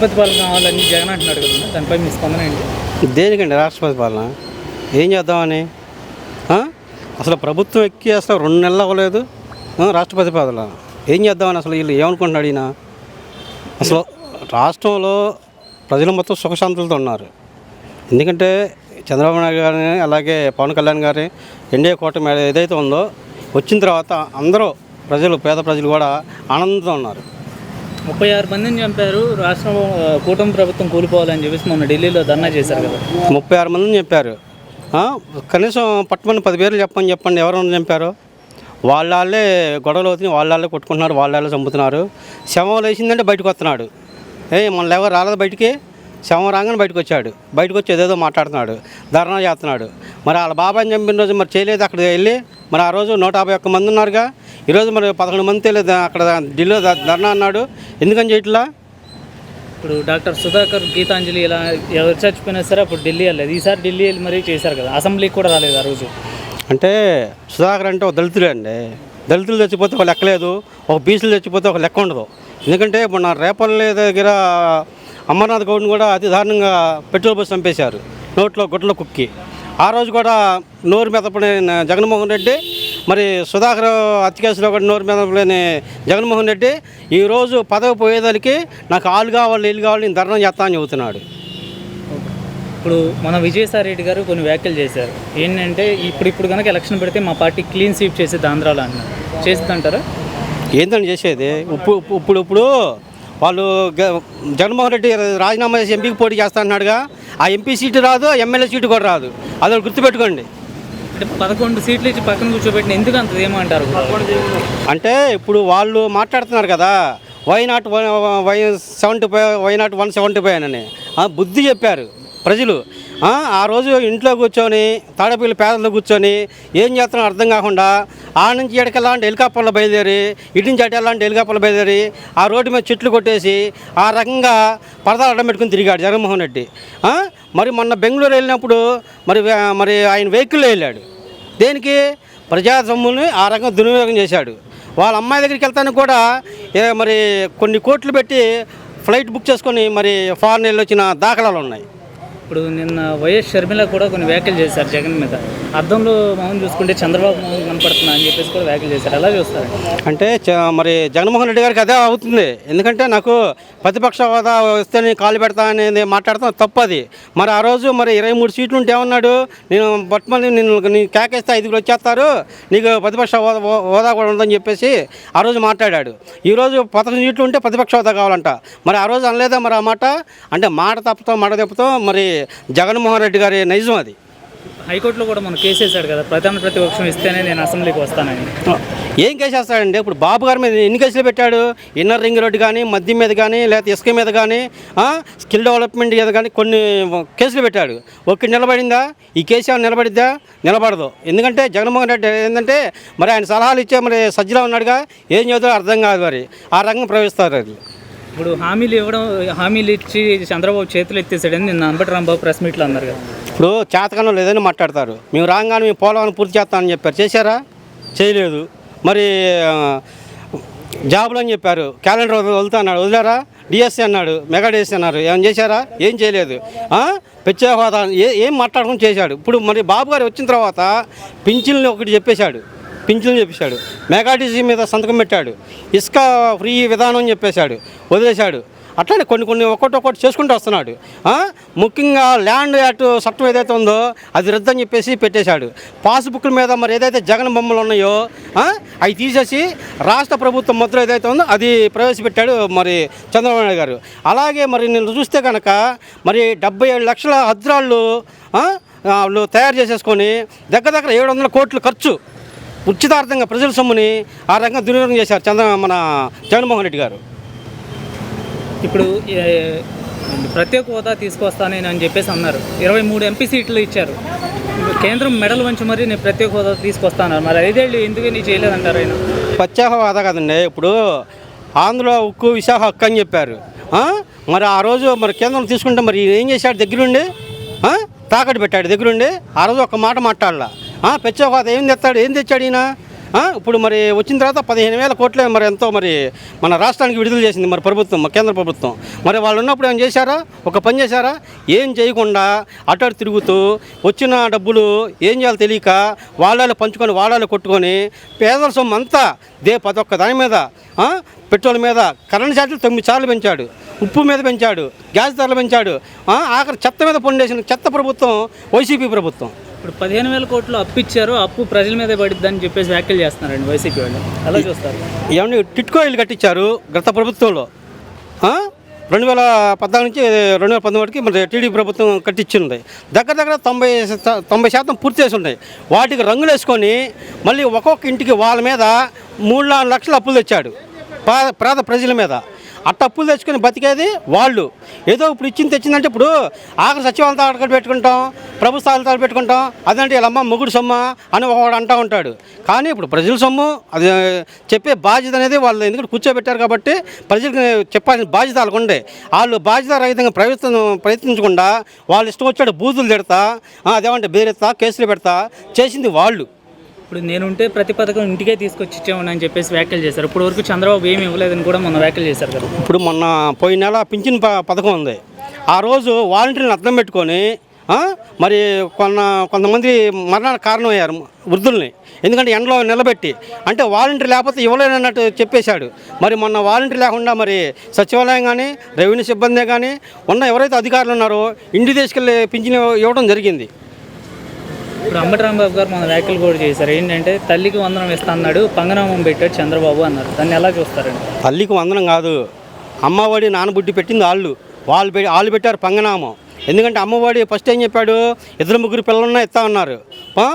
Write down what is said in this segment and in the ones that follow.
రాష్ట్రపతి పాలన కావాలని జగన్ అంటున్నాడు కదా దానిపై మీ స్పందన ఏంటి? దేనికండి రాష్ట్రపతి పాలన? ఏం చేద్దామని? అసలు ప్రభుత్వం ఎక్కి అసలు రెండు నెలలు అవ్వలేదు. రాష్ట్రపతి పాలన. ఏం చేద్దామని అసలు వీళ్ళు ఏమనుకుంటున్నాడు ఈయన? అసలు రాష్ట్రంలో ప్రజలు మొత్తం సుఖశాంతులతో ఉన్నారు. ఎందుకంటే చంద్రబాబు నాయుడు గారిని అలాగే పవన్ కళ్యాణ్ గారి ఎన్డీఏ కూటమి ఏదైతే ఉందో వచ్చిన తర్వాత అందరూ ప్రజలు పేద ప్రజలు కూడా ఆనందంతో ఉన్నారు. ముప్పై ఆరు మందిని చంపారు. రాష్ట్రం కూటమి ప్రభుత్వం కూలిపోవాలని చెప్పేసి మొన్న ఢిల్లీలో ధర్నా చేశారు కదా. ముప్పై ఆరు మందిని చెప్పారు కనీసం పట్టుమని పది పేర్లు చెప్పని చెప్పండి ఎవరైనా చంపారు? వాళ్ళే గొడవలు అవుతున్నాయి వాళ్ళే కొట్టుకుంటున్నారు వాళ్ళే చంపుతున్నారు. శవం లేచిందంటే బయటకు వస్తున్నాడు. ఏ మన ఎవరు రాలేదు బయటికి? శవం రాగానే బయటకు వచ్చాడు. బయటకు వచ్చి ఏదేదో మాట్లాడుతున్నాడు. ధర్నా చేస్తున్నాడు. మరి వాళ్ళ బాబాని చంపిన రోజు మరి చేయలేదు అక్కడ వెళ్ళి. మరి ఆ రోజు నూట యాభై ఒక్క మంది ఉన్నారుగా. ఈరోజు మరి పదకొండు మంది తెలియదు. అక్కడ ఢిల్లీలో ధర్నా అన్నాడు. ఎందుకని చేయట్లా? ఇప్పుడు డాక్టర్ సుధాకర్ గీతాంజలి ఇలా ఎవరు చచ్చిపోయినా సరే అప్పుడు ఢిల్లీ వెళ్ళలేదు. ఈసారి ఢిల్లీ వెళ్ళి మరీ చేశారు కదా. అసెంబ్లీకి కూడా రాలేదు ఆ రోజు. అంటే సుధాకర్ అంటే ఒక దళితుడే అండి. దళితులు చచ్చిపోతే ఒక లెక్కలేదు ఒక బీసీలు చచ్చిపోతే ఒక లెక్క ఉండదు. ఎందుకంటే మొన్న రేపల్లి దగ్గర అమర్నాథ్ గౌడ్ని కూడా అతి దారుణంగా పెట్రోల్ పోసి చంపేశారు నోట్లో గుడ్ల కుక్కి. ఆ రోజు కూడా నోరు మెదపలేని జగన్మోహన్ రెడ్డి మరి సుధాకర్ హత్య కేసులో కూడా నోరు మెదపలేని జగన్మోహన్ రెడ్డి ఈరోజు పదవి పోయేదానికి నాకు ఆలు కావాలి నీళ్ళు కావాలి నేను ధర్నా చేస్తా అని చెబుతున్నాడు. ఇప్పుడు మన విజయసాయి రెడ్డి గారు కొన్ని వ్యాఖ్యలు చేశారు. ఏంటంటే ఇప్పుడు ఇప్పుడు కనుక ఎలక్షన్ పెడితే మా పార్టీ క్లీన్ స్వీప్ చేసేది ఆంధ్రాలో అన్నారు చేస్తుందంటారా ఏంటని చేసేది? ఇప్పుడు ఇప్పుడు ఇప్పుడు వాళ్ళు జగన్మోహన్ రెడ్డి రాజీనామా చేసి ఎంపీకి పోటీ చేస్తా అన్నాడుగా ఆ ఎంపీ సీటు రాదు ఎమ్మెల్యే సీటు కూడా రాదు. అది గుర్తుపెట్టుకోండి. పదకొండు సీట్లు ఇచ్చి పక్కన కూర్చోబెట్టిన ఎందుకు అంత ఏమంటారు? అంటే ఇప్పుడు వాళ్ళు మాట్లాడుతున్నారు కదా why not one why seventy five why not one seventy five అని. ఆ, బుద్ధి చెప్పారు. ప్రజలు ఆ, రోజు ఇంట్లో కూర్చొని తాడపిల్లి పేదల్లో కూర్చొని ఏం చేస్తున్నారో అర్థం కాకుండా ఆ నుంచి ఎడకెళ్ళాలంటే హెలికాప్టర్లు బయలుదేరి ఇటు నుంచి అటు వెళ్ళాలంటే బయలుదేరి ఆ రోడ్డు మీద చెట్లు కొట్టేసి ఆ రకంగా పరదాలు అడ్డం పెట్టుకుని తిరిగాడు జగన్మోహన్ రెడ్డి. మరి మొన్న బెంగళూరు వెళ్ళినప్పుడు మరి మరి ఆయన వెహికల్లో వెళ్ళాడు. దేనికి? ప్రజా సొమ్ముని ఆ రకంగా దుర్వినియోగం చేశాడు. వాళ్ళ అమ్మాయి దగ్గరికి వెళ్తాను కూడా మరి కొన్ని కోట్లు పెట్టి ఫ్లైట్ బుక్ చేసుకొని మరి ఫారెన్ వెళ్ళి వచ్చిన దాఖలాలు ఉన్నాయి. ఇప్పుడు నిన్న వైఎస్ షర్మిల కూడా కొన్ని వ్యాఖ్యలు చేశారు జగన్ మీద. అర్థంలో మౌన్ చూసుకుంటే చంద్రబాబు మౌన్ కనపడుతున్నా అని చెప్పేసి కూడా వ్యాఖ్యలు చేశారు. ఎలా చూస్తారు? అంటే చ- మరి జగన్మోహన్ రెడ్డి గారికి అదే అవుతుంది. ఎందుకంటే నాకు ప్రతిపక్ష హోదా వస్తే నేను కాలు పెడతా అనేది మాట్లాడతాం తప్పది. మరి ఆ రోజు మరి ఇరవై మూడు సీట్లు ఉంటే ఏమన్నాడు? నేను పట్టుమని నేను నీ కేకేస్తే ఐదుగురు వచ్చేస్తారు. నీకు ప్రతిపక్ష హోదా హోదా కూడా ఉందని చెప్పేసి ఆ రోజు మాట్లాడాడు. ఈరోజు పదకొండు సీట్లు ఉంటే ప్రతిపక్ష హోదా కావాలంట. మరి ఆ రోజు అనలేదా మరి ఆ మాట? అంటే మాట తప్పుతో మాట తప్పుతో మరి జగన్మోహన్ రెడ్డి గారి నైజం అది. హైకోర్టులో కూడా మనం కేసు వేశాడు కదా ప్రధాన ప్రతిపక్షం ఇస్తేనే నేను అసెంబ్లీకి వస్తానని. ఏం కేసు వేస్తాడండి? ఇప్పుడు బాబు గారి మీద ఎన్ని కేసులు పెట్టాడు? ఇన్నర్ రింగ్ రోడ్ కానీ మద్యం మీద కానీ లేకపోతే ఇసుక మీద కానీ స్కిల్ డెవలప్మెంట్ మీద కానీ కొన్ని కేసులు పెట్టాడు. ఒక్కటి నిలబడిందా? ఈ కేసు ఏమైనా నిలబడిద్దా? నిలబడదు. ఎందుకంటే జగన్మోహన్ రెడ్డి ఏంటంటే మరి ఆయన సలహాలు ఇచ్చే మరి సజ్జలో ఉన్నాడుగా. ఏం చదువుతారో అర్థం కాదు మరి. ఆ రంగం ప్రవేశిస్తారు అది. ఇప్పుడు హామీలు ఇవ్వడం హామీలు ఇచ్చి చంద్రబాబు చేతులు ఎత్తేసాడని నిన్న అంబటి రాంబాబు ప్రెస్ మీట్లో అన్నారు కదా. ఇప్పుడు చేతకంలో లేదని మాట్లాడతారు. మేము రాగానే మేము పోలవరం పూర్తి చేస్తామని చెప్పారు. చేశారా? చేయలేదు. మరి జాబులు అని చెప్పారు. క్యాలెండర్ వదులుతా అన్నాడు. వదిలేరా? డిఎస్సీ అన్నాడు. మెగా డిఎస్సీ అన్నారు. ఏమైనా చేశారా? ఏం చేయలేదు. ప్రత్యేక హోదా. ఏ ఏం మాట్లాడకుండా చేశాడు. ఇప్పుడు మరి బాబు గారు వచ్చిన తర్వాత పింఛన్లు ఒకటి చెప్పేశాడు. పింఛన్లు చెప్పేశాడు. మెగాటీసీ మీద సంతకం పెట్టాడు. ఇసుక ఫ్రీ విధానం చెప్పేశాడు. వదిలేశాడు. అట్లానే కొన్ని కొన్ని ఒకటి ఒక్కొక్కటి చేసుకుంటూ వస్తున్నాడు. ముఖ్యంగా ల్యాండ్ యాక్ట్ చట్టం ఏదైతే ఉందో అది రద్దని చెప్పేసి పెట్టేశాడు. పాస్బుక్ల మీద మరి ఏదైతే జగన్ బొమ్మలు ఉన్నాయో అవి తీసేసి రాష్ట్ర ప్రభుత్వం ముద్ర ఏదైతే ఉందో అది ప్రవేశపెట్టాడు మరి చంద్రబాబు నాయుడు గారు. అలాగే మరి నేను చూస్తే కనుక మరి డెబ్బై ఏడు లక్షల హద్రాళ్ళు వాళ్ళు తయారు చేసేసుకొని దగ్గర దగ్గర ఏడు వందల కోట్లు ఖర్చు. ఉచితార్థంగా ప్రజల సొమ్ముని ఆ రకంగా దుర్వినియోగం చేశారు చంద్ర మన జగన్మోహన్ రెడ్డి గారు. ఇప్పుడు ప్రత్యేక హోదా తీసుకొస్తానని అని చెప్పేసి అన్నారు. ఇరవై మూడు ఎంపీ సీట్లు ఇచ్చారు. కేంద్రం మెడల్ వంచి మరి నేను ప్రత్యేక హోదా తీసుకొస్తాను మరి ఐదేళ్ళు ఎందుకని చేయలేదంటారు ఆయన? ప్రత్యేక హోదా కదండి. ఇప్పుడు ఆంధ్ర ఉక్కు విశాఖ హక్కు అని చెప్పారు? మరి ఆ రోజు మరి కేంద్రం తీసుకుంటే మరి ఏం చేశాడు దగ్గరుండి? తాకట్టు పెట్టాడు దగ్గరుండి. ఆ రోజు ఒక మాట మాట్లాడాల. ప్రత్యేక హోదా ఏం తెస్తాడు? ఏం తెచ్చాడు ఈయన? ఇప్పుడు మరి వచ్చిన తర్వాత పదిహేను వేల కోట్లే మరి ఎంతో మరి మన రాష్ట్రానికి విడుదల చేసింది మరి ప్రభుత్వం కేంద్ర ప్రభుత్వం. మరి వాళ్ళు ఉన్నప్పుడు ఏం చేశారా? ఒక పని చేశారా? ఏం చేయకుండా అటు తిరుగుతూ వచ్చిన డబ్బులు ఏం చేయాలో తెలియక వాళ్ళలో పంచుకొని వాళ్ళలో కొట్టుకొని పేదల సొమ్ము అంతా దే ప్రతి ఒక్క దాని మీద పెట్రోల్ మీద కరెంట్ ఛార్జీలు తొమ్మిది సార్లు పెంచాడు ఉప్పు మీద పెంచాడు గ్యాస్ ధరలు పెంచాడు ఆఖరి చెత్త మీద పొండేసిన చెత్త ప్రభుత్వం వైసీపీ ప్రభుత్వం. ఇప్పుడు పదిహేను వేల కోట్లు అప్పు ఇచ్చారు అప్పు ప్రజల మీదే పడిద్దని చెప్పేసి వ్యాఖ్యలు చేస్తున్నారండి వైసీపీ వాళ్ళు. ఎలా చూస్తారు? ఏమండి టిట్కో ఇల్లు కట్టించారు గత ప్రభుత్వంలో? రెండు వేల పద్నాలుగు నుంచి రెండు వేల పంతొమ్మిదికి మరి టీడీపీ ప్రభుత్వం కట్టించింది దగ్గర దగ్గర తొంభై తొంభై శాతం పూర్తి చేసి ఉన్నాయి. వాటికి రంగులు వేసుకొని మళ్ళీ ఒక్కొక్క ఇంటికి వాళ్ళ మీద మూడు నాలుగు లక్షల అప్పులు తెచ్చాడు. పా- పేద ప్రజల మీద. అట్ట అప్పులు తెచ్చుకొని బతికేది వాళ్ళు. ఏదో ఇప్పుడు ఇచ్చింది తెచ్చిందంటే ఇప్పుడు ఆఖరి సచివాలయం తాడు పెట్టుకుంటాం ప్రభుత్వాలు తాడు పెట్టుకుంటాం అదంటే వీళ్ళమ్మ మొగుడు సొమ్మ అని ఒకడు అంటూ ఉంటాడు. కానీ ఇప్పుడు ప్రజల సొమ్ము అది చెప్పే బాధ్యత అనేది వాళ్ళు ఎందుకంటే కూర్చోబెట్టారు కాబట్టి ప్రజలకు చెప్పాల్సిన బాధ్యత వాళ్ళకు ఉండే. వాళ్ళు బాధ్యత రహితంగా ప్రయత్నం ప్రయత్నించకుండా వాళ్ళు ఇష్టం వచ్చాడు బూతులు తిడతా అదేమంటే బెదిరిస్తా కేసులు పెడతా చేసింది వాళ్ళు. ఇప్పుడు నేనుంటే ప్రతి పథకం ఇంటికే తీసుకొచ్చి ఇచ్చామని అని చెప్పేసి వ్యాఖ్యలు చేశారు. ఇప్పుడు వరకు చంద్రబాబు ఏమి ఇవ్వలేదని కూడా మొన్న వ్యాఖ్యలు చేశారు కదా. ఇప్పుడు మొన్న పోయిన నెల పింఛన్ ప- పథకం ఉంది. ఆ రోజు వాలంటీర్ని అర్థం పెట్టుకొని మరి కొన్న కొంతమంది మరణానికి కారణమయ్యారు వృద్ధుల్ని. ఎందుకంటే ఎండలో నిలబెట్టి అంటే వాలంటీర్ లేకపోతే ఇవ్వలేనన్నట్టు చెప్పేశాడు. మరి మొన్న వాలంటీర్ లేకుండా మరి సచివాలయం కానీ రెవెన్యూ సిబ్బంది కానీ ఉన్న ఎవరైతే అధికారులు ఉన్నారో ఇంటి తీసుకెళ్ళి పింఛన్ ఇవ్వడం జరిగింది. ఇప్పుడు అంబటి రాంబాబు గారు మన వ్యాఖ్యలు కూడా చేశారు. ఏంటంటే తల్లికి వందనం ఇస్తా అన్నాడు పంగనామం పెట్టాడు చంద్రబాబు అన్నారు. దాన్ని ఎలా చూస్తారండి? తల్లికి వందనం కాదు. అమ్మఒడి నానబుడ్డి పెట్టింది వాళ్ళు వాళ్ళు పె వాళ్ళు పెట్టారు పంగనామం. ఎందుకంటే అమ్మఒడి ఫస్ట్ ఏం చెప్పాడు? ఇద్దరు ముగ్గురు పిల్లలున్నా ఇస్తా ఉన్నారు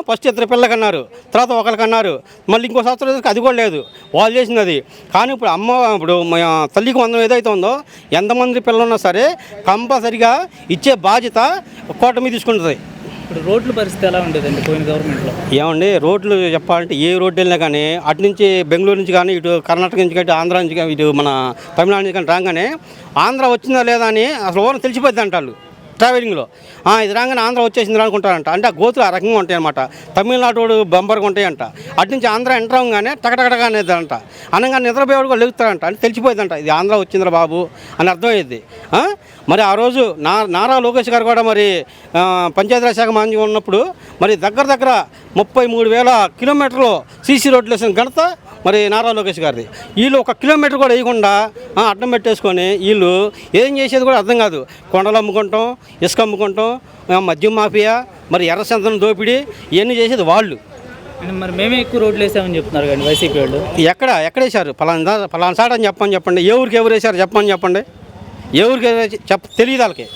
ఫస్ట్ ఇద్దరు పిల్లకన్నారు తర్వాత ఒకరికి అన్నారు మళ్ళీ ఇంకో సంవత్సరం అది కూడా లేదు. వాళ్ళు చేసింది అది. కానీ ఇప్పుడు అమ్మ ఇప్పుడు తల్లికి వందనం ఏదైతే ఉందో ఎంతమంది పిల్లలున్నా సరే కంపల్సరిగా ఇచ్చే బాధ్యత కూటమి తీసుకుంటుంది. ఇప్పుడు రోడ్ల పరిస్థితి ఎలా ఉండేదండి పోయిన గవర్నమెంట్లో? ఏమండి రోడ్లు చెప్పాలంటే ఏ రోడ్డు వెళ్ళినా కానీ అటు నుంచి బెంగళూరు నుంచి కానీ ఇటు కర్ణాటక నుంచి కానీ ఆంధ్ర నుంచి కానీ ఇటు మన తమిళనాడు నుంచి కానీ రాగానే ఆంధ్ర వచ్చిందా లేదా అని అసలు ఓరం తెలిసిపోద్ది అంటారు ట్రావెలింగ్లో. ఇది రాగానే ఆంధ్ర వచ్చేసింది అనుకుంటారంట. అంటే ఆ గోతులు ఆ రకంగా ఉంటాయన్నమాట. తమిళనాడు వాడు బంబర్గా ఉంటాయంట. అటు నుంచి ఆంధ్ర ఎంటర్ అవ్వగానే టకటకటగా అనేది అంట అనగానే నిద్రపోయేవాడు కూడా లెగుతారంట. అంటే తెలిసిపోయిందంట. ఇది ఆంధ్ర వచ్చిందిరా బాబు అని అర్థమయ్యేది. మరి ఆ రోజు నా నారా లోకేష్ గారు కూడా మరి పంచాయతీరాజ్ శాఖ మాన్యం ఉన్నప్పుడు మరి దగ్గర దగ్గర ముప్పై మూడు వేల కిలోమీటర్లు సీసీ రోడ్లు వేసిన ఘనత మరి నారా లోకేష్ గారిది. వీళ్ళు ఒక కిలోమీటర్ కూడా వేయకుండా అడ్డం పెట్టేసుకొని వీళ్ళు ఏం చేసేది కూడా అర్థం కాదు. కొండలు అమ్ముకుంటాం ఇసుక అమ్ముకుంటాం మద్యం మాఫియా మరి ఎర్ర సంతనం దోపిడీ ఇవన్నీ చేసేది వాళ్ళు. మరి మేమే ఎక్కువ రోడ్లు వేసామని చెప్తున్నారు కానీ వైసీపీ వాళ్ళు. ఎక్కడ? ఎక్కడ వేశారు? ఫలానా ఫలానా సాట్ అని చెప్పని చెప్పండి. ఏ ఊరికి ఎవరు వేశారు చెప్పని చెప్పండి. ఏ ఊరికి వేసి- చెప్ప తెలియదు వాళ్ళకి.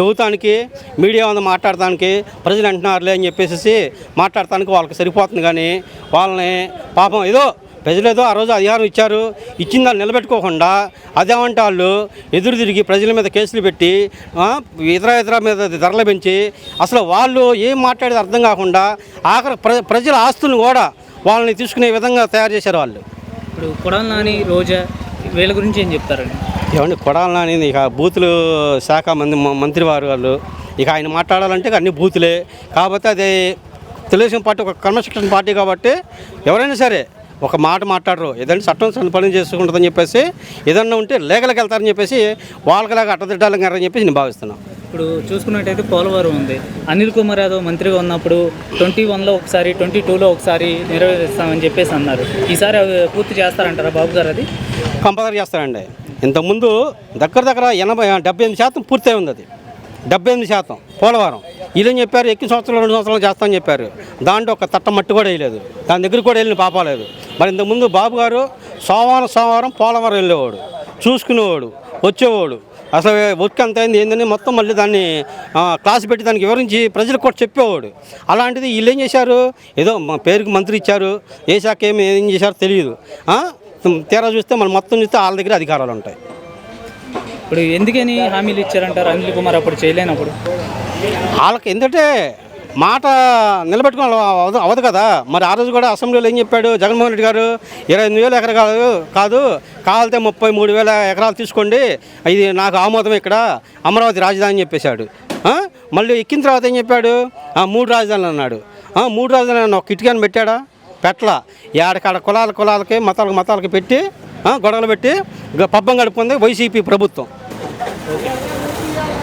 చెబుతానికి మీడియా ఉంది మాట్లాడటానికి ప్రజలు అంటున్నారులే అని చెప్పేసి మాట్లాడటానికి వాళ్ళకి సరిపోతుంది కానీ వాళ్ళని పాపం ఏదో ప్రజలు ఏదో ఆ రోజు అధికారం ఇచ్చారు ఇచ్చిన దాన్ని నిలబెట్టుకోకుండా అదేమంటే వాళ్ళు ఎదురు తిరిగి ప్రజల మీద కేసులు పెట్టి ఇతర ఇతర మీద ధరలు పెంచి అసలు వాళ్ళు ఏం మాట్లాడేది అర్థం కాకుండా ఆఖరి ప్ర ప్రజల ఆస్తులను కూడా వాళ్ళని తీసుకునే విధంగా తయారు చేశారు వాళ్ళు. ఇప్పుడు కొడాలి నాని రోజా వీళ్ళ గురించి ఏం చెప్తారండి? ఏమండి కొడాలని ఇక బూతులు శాఖ మంది మంత్రి వారు వాళ్ళు ఇక ఆయన మాట్లాడాలంటే అన్ని బూతులే. కాకపోతే అది తెలుగుదేశం పార్టీ ఒక కన్స్ట్రక్షన్ పార్టీ కాబట్టి ఎవరైనా సరే ఒక మాట మాట్లాడరు. ఏదంటే చట్టం తన పని చేసుకుంటుందని చెప్పేసి ఏదన్నా ఉంటే లేఖలకు వెళ్తారని చెప్పేసి వాళ్ళకిలాగా అట్టదిడ్డాలని గారని చెప్పేసి నేను భావిస్తున్నాను. ఇప్పుడు చూసుకున్నట్టయితే పోలవరం ఉంది. అనిల్ కుమార్ యాదవ్ మంత్రిగా ఉన్నప్పుడు ట్వంటీ వన్లో ఒకసారి ట్వంటీ టూలో ఒకసారి నెరవేరుస్తామని చెప్పేసి అన్నారు. ఈసారి అవి పూర్తి చేస్తారంటారా బాబు గారు అది? కంపల్సరీ చేస్తారండి. ఇంతకుముందు దగ్గర దగ్గర ఎనభై డెబ్బై ఎనిమిది శాతం పూర్తయి ఉంది అది. డెబ్బై ఎనిమిది శాతం పోలవరం. వీళ్ళని చెప్పారు? ఎక్కి సంవత్సరాలు రెండు సంవత్సరాలు చేస్తామని చెప్పారు. దాంట్లో ఒక తట్ట మట్టి కూడా వేయలేదు. దాని దగ్గర కూడా వెళ్ళిన పాపాలేదు మరి ఇంతకుముందు బాబు గారు సోమవారం సోమవారం పోలవరం వెళ్ళేవాడు. చూసుకునేవాడు వచ్చేవాడు. అసలు వర్క్ ఎంత అయింది ఏందని మొత్తం మళ్ళీ దాన్ని ఆ, క్లాస్ పెట్టి దానికి వివరించి ప్రజలకు కూడా చెప్పేవాడు. అలాంటిది వీళ్ళు ఏం చేశారు? ఏదో మా పేరుకి మంత్రి ఇచ్చారు. ఏ శాఖ ఏమి ఏం చేశారో తెలియదు. తీరా చూస్తే మనం మొత్తం చూస్తే వాళ్ళ దగ్గర అధికారాలు ఉంటాయి. ఇప్పుడు ఎందుకని హామీలు ఇచ్చారంటారు? అనిల్ కుమార్ అప్పుడు చేయలేనప్పుడు. వాళ్ళకి ఎందుకంటే మాట నిలబెట్టుకోవాలి అవదు అవదు కదా. మరి ఆ రోజు కూడా అసెంబ్లీలో ఏం చెప్పాడు? జగన్మోహన్ రెడ్డి గారు ఇరవై ఎనిమిది వేల ఎకరాలు కాదు కావాలితే ముప్పై మూడు వేల ఎకరాలు తీసుకోండి. ఇది నాకు ఆమోదం ఇక్కడ. అమరావతి రాజధాని చెప్పేశాడు. మళ్ళీ ఎక్కిన తర్వాత ఏం చెప్పాడు? మూడు రాజధానులు అన్నాడు. మూడు రాజధానులు అన్న ఒక కిటికీని పెట్టాడా? పెట్టలా. ఏడకాడ కులాల కులాలకి మతాలకు మతాలకి పెట్టి గొడవలు పెట్టి పబ్బం గడుపుకుంది వైసీపీ ప్రభుత్వం.